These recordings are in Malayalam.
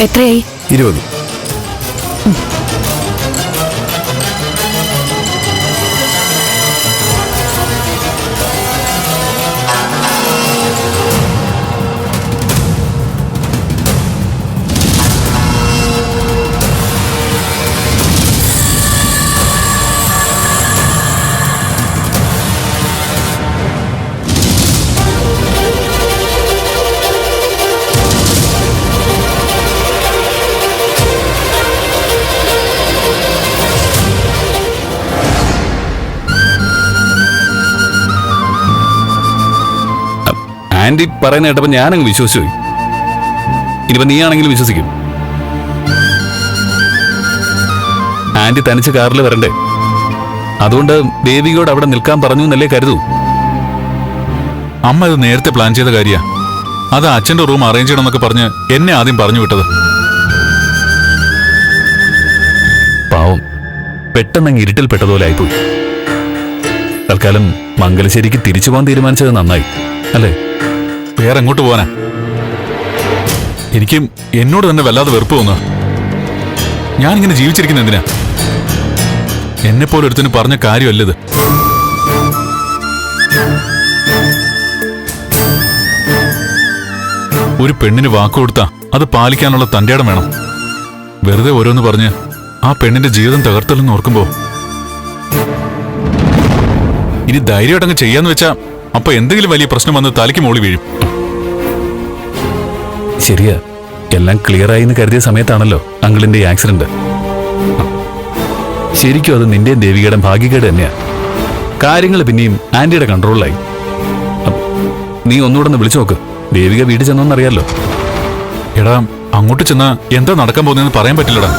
എത്രയായി? ഇരുപത്. ആന്റി പറയുന്ന കേട്ടപ്പോ ഞാനങ്ങ് വിശ്വസിച്ചു പോയി. ഇനിയിപ്പോൾ നീയാണെങ്കിലും വിശ്വസിക്കും. ആന്റി തനിച്ച് കാറിൽ വരണ്ടേ? അതുകൊണ്ട് ദേവികയോട് അവിടെ നിൽക്കാൻ പറഞ്ഞു എന്നല്ലേ കരുതൂ? അമ്മ ഇത് നേരത്തെ പ്ലാൻ ചെയ്ത കാര്യ. അത് അച്ഛന്റെ റൂം അറേഞ്ച് ചെയ്യണമെന്നൊക്കെ പറഞ്ഞ് എന്നെ ആദ്യം പറഞ്ഞു വിട്ടത്. പാവം. പെട്ടെന്നങ്ങ് ഇരുട്ടിൽ പെട്ടതുപോലെ ആയിപ്പോയി. തൽക്കാലം മംഗലശ്ശേരിക്ക് തിരിച്ചു പോകാൻ തീരുമാനിച്ചത് നന്നായി. അല്ലേ? വേറെ എങ്ങോട്ട് പോവാനാ? എനിക്കും എന്നോട് തന്നെ വല്ലാതെ വെറുപ്പ് തോന്നുക ഞാനിങ്ങനെ ജീവിച്ചിരിക്കുന്ന എന്തിനാ? എന്നെ പോലെ ഒരുത്തിന് പറഞ്ഞ കാര്യമല്ലത്. ഒരു പെണ്ണിന് വാക്ക് കൊടുത്താ അത് പാലിക്കാനുള്ള തന്റെ ഇടം വേണം. വെറുതെ ഓരോന്ന് പറഞ്ഞ് ആ പെണ്ണിന്റെ ജീവിതം തകർത്തല്ലെന്ന് ഓർക്കുമ്പോ ഇനി ധൈര്യമായിട്ടങ്ങ് ചെയ്യാന്ന് വെച്ചാ അപ്പൊ എന്തെങ്കിലും വലിയ പ്രശ്നം വന്ന് തലയ്ക്ക് മോളി വീഴും. ശരിയാ. എല്ലാം ക്ലിയർ ആയി എന്ന് കരുതിയ സമയത്താണല്ലോ അങ്കിളിന്റെ ഈ ആക്സിഡന്റ് ശരിക്കും അത് നിന്റെയും ദേവികയുടെ ഭാഗ്യക്കേട് തന്നെയാ. കാര്യങ്ങൾ പിന്നെയും ആന്റിയുടെ കൺട്രോളിലായി നീ ഒന്നുകൂടെ ഒന്ന് വിളിച്ചു നോക്ക്. ദേവിക വീട്ടിൽ ചെന്നോന്നറിയാലോ. എടാ അങ്ങോട്ട് ചെന്നാ എന്താ നടക്കാൻ പോകുന്നതെന്ന് പറയാൻ പറ്റില്ലടാ.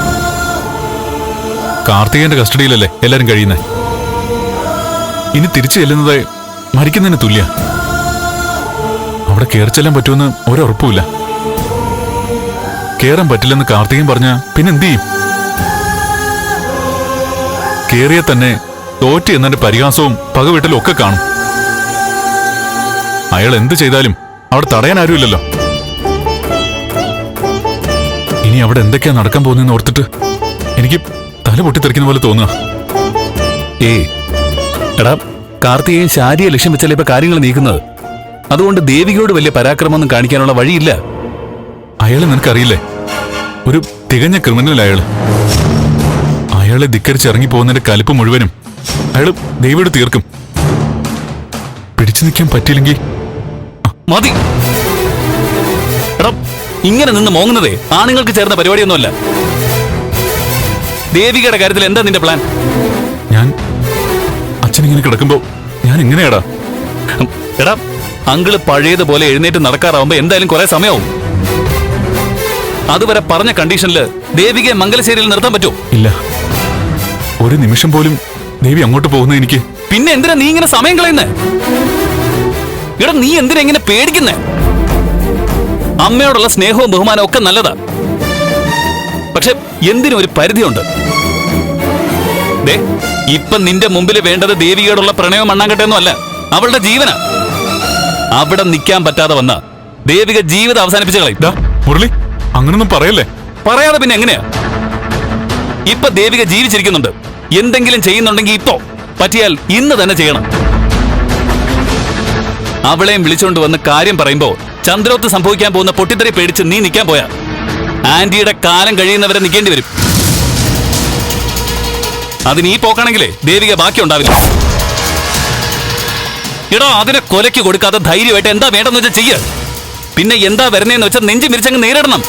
കാർത്തികന്റെ കസ്റ്റഡിയിലല്ലേ എല്ലാരും കഴിയുന്നേ. ഇനി തിരിച്ചു ചെല്ലുന്നത് മരിക്കുന്നതിന് തുല്യ. അവിടെ കയറി ചെല്ലാൻ പറ്റുമെന്ന് ഒരുറപ്പുമില്ല. കേറാൻ പറ്റില്ലെന്ന് കാർത്തികൻ പറഞ്ഞ പിന്നെ എന്തു ചെയ്യും? കേറിയ തന്നെ തോറ്റി എന്നതിന്റെ പരിഹാസവും പകവീട്ടലും ഒക്കെ കാണും. അയാൾ എന്ത് ചെയ്താലും അവിടെ തടയാൻ ആരുമില്ലല്ലോ. ഇനി അവിടെ എന്തൊക്കെയാ നടക്കാൻ പോകുന്നതെന്ന് ഓർത്തിട്ട് എനിക്ക് തല പൊട്ടിത്തെറിക്കുന്ന പോലെ തോന്നുക. ഏ എടാ കാർത്തികയും ശാരിയെ ലക്ഷ്യം വെച്ചല്ലേ ഇപ്പൊ കാര്യങ്ങൾ നീക്കുന്നത്? അതുകൊണ്ട് ദേവികയോട് വലിയ പരാക്രമമൊന്നും കാണിക്കാനുള്ള വഴിയില്ല. അയാളെ നിനക്കറിയില്ലേ? ഒരു തികഞ്ഞ ക്രിമിനൽ അയാൾ. അയാളെ ധിക്കരിച്ച് ഇറങ്ങി പോകുന്നതിന്റെ കലിപ്പ് മുഴുവനും അയാൾ ദേവിയോട് തീർക്കും. പിടിച്ചു നിൽക്കാൻ പറ്റിയില്ലെങ്കിൽ മതി. ഇങ്ങനെ നിന്ന് മോങ്ങുന്നതേ ആണുങ്ങൾക്ക് ചേർന്ന പരിപാടിയൊന്നുമല്ല. ദേവികയുടെ കാര്യത്തിൽ എന്താ നിന്റെ പ്ലാൻ ഞാൻ അച്ഛനിങ്ങനെ കിടക്കുമ്പോ ഞാൻ എങ്ങനെയാടാ? എടാ അങ്കിൾ പഴയതുപോലെ എഴുന്നേറ്റ് നടക്കാറാവുമ്പോ എന്തായാലും കുറെ സമയവും. അതുവരെ പറഞ്ഞ കണ്ടീഷനിൽ ദേവികയെ മംഗലശ്ശേരിയിൽ നിർത്താൻ പറ്റുമോ ഇല്ല. ഒരു നിമിഷം പോലും ദേവി അങ്ങോട്ട് പോകുന്ന എനിക്ക്. പിന്നെ എന്തിനാ നീ ഇങ്ങനെ സമയം കളയുന്നേ? എടാ നീ എന്തിനാ ഇങ്ങനെ പേടിക്കുന്നേ? അമ്മയോടുള്ള സ്നേഹവും ബഹുമാനവും ഒക്കെ നല്ലതാ. പക്ഷെ എന്തിനും ഒരു പരിധിയുണ്ട്? ഇപ്പൊ നിന്റെ മുമ്പിൽ വേണ്ടത് ദേവിയോടുള്ള പ്രണയവും മണ്ണാങ്കട്ടെയൊന്നും അല്ല അവളുടെ ജീവന. അവിടെ നിൽക്കാൻ പറ്റാതെ വന്ന ദേവിക ജീവിതം അവസാനിപ്പിച്ച കളയും. ദാ മുരളി അങ്ങനൊന്നും പറയല്ലേ? പറയാതെ പിന്നെ എങ്ങനെയാ? ഇപ്പൊ ദേവിക ജീവിച്ചിരിക്കുന്നുണ്ട്. എന്തെങ്കിലും ചെയ്യുന്നുണ്ടെങ്കിൽ ഇപ്പോ പറ്റിയാൽ ഇന്ന് തന്നെ ചെയ്യണം. അവളെയും വിളിച്ചുകൊണ്ട് വന്ന് കാര്യം പറയുമ്പോ ചന്ദ്രോത്ത് സംഭവിക്കാൻ പോകുന്ന പൊട്ടിത്തെറി പേടിച്ച് നീ നിൽക്കാൻ പോയാ. ആന്റിയുടെ കാലം കഴിയുന്നവരെ നിൽക്കേണ്ടി വരും. അതിന് ഈ പോക്കാണെങ്കിലേ ദേവിക ബാക്കി ഉണ്ടാവില്ല എടാ അതിനെ കൊലയ്ക്ക് കൊടുക്കാതെ ധൈര്യമായിട്ട് എന്താ വേണ്ടെന്ന് വെച്ചാൽ ചെയ്യ. പിന്നെ എന്താ വരുന്നതെന്ന് വെച്ചാൽ നെഞ്ചു മിരിച്ചങ്ങ് നേരിടണം.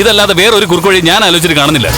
ഇതല്ലാതെ വേറൊരു കുറുക്കുവഴി ഞാൻ ആലോചിച്ചിട്ട് കാണുന്നില്ല.